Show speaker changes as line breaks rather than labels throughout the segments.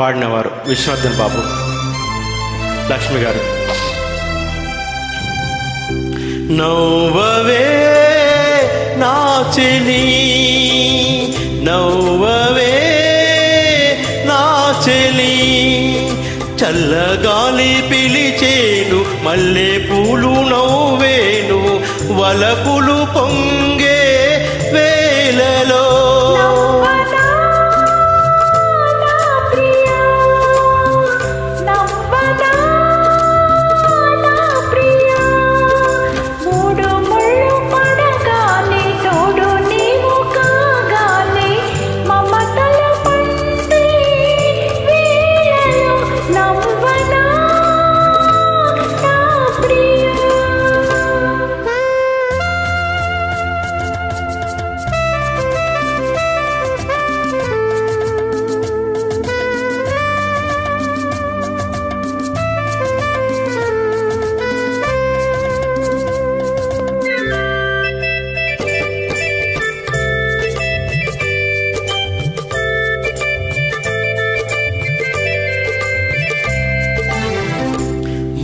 పాడినవారు విశ్వనాథన్ బాబు లక్ష్మి గారు. నవ్వవే నా చెలి నవ్వవే నా చెలి చల్లగాలి పిలిచేను మల్లె పూలు నవ్వేను వలపులు పొంగ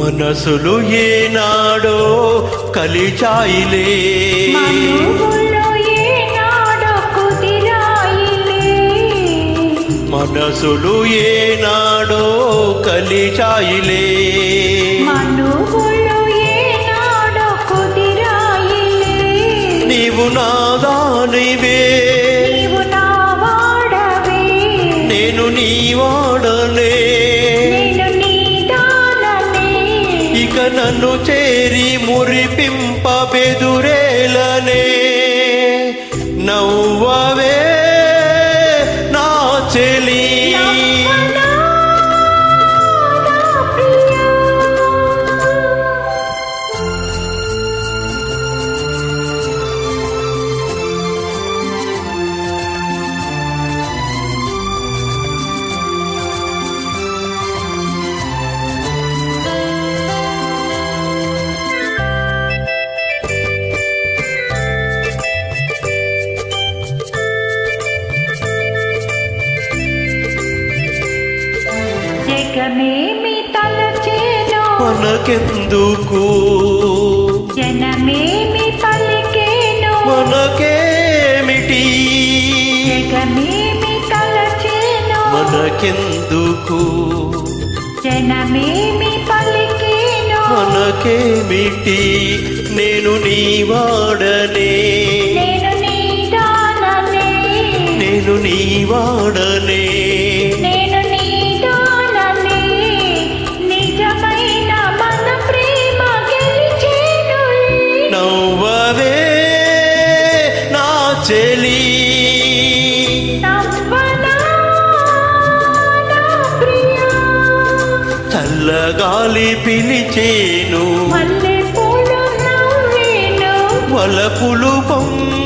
మనసులు ఏనాడో కలిచాయిలే. మనసులు ఏనాడో కలిచాయిలే. నీవు నాదానివే నన్ను చేరి
మురిపింపబెదురేలనే. జగమేమి తలచేనో
మనకెందుకు?
జనమేమి పలికేనో
మనకేమిటి?
జగమేమి తలచేనో
మనకెందుకు?
జనమేమి పలికేనో
మనకేమిటి? నేను నీ వాడనే.
నేను నీ
వాడనే. చెలి చల్లగాలి పిలిచేను. వలపులు పొంగ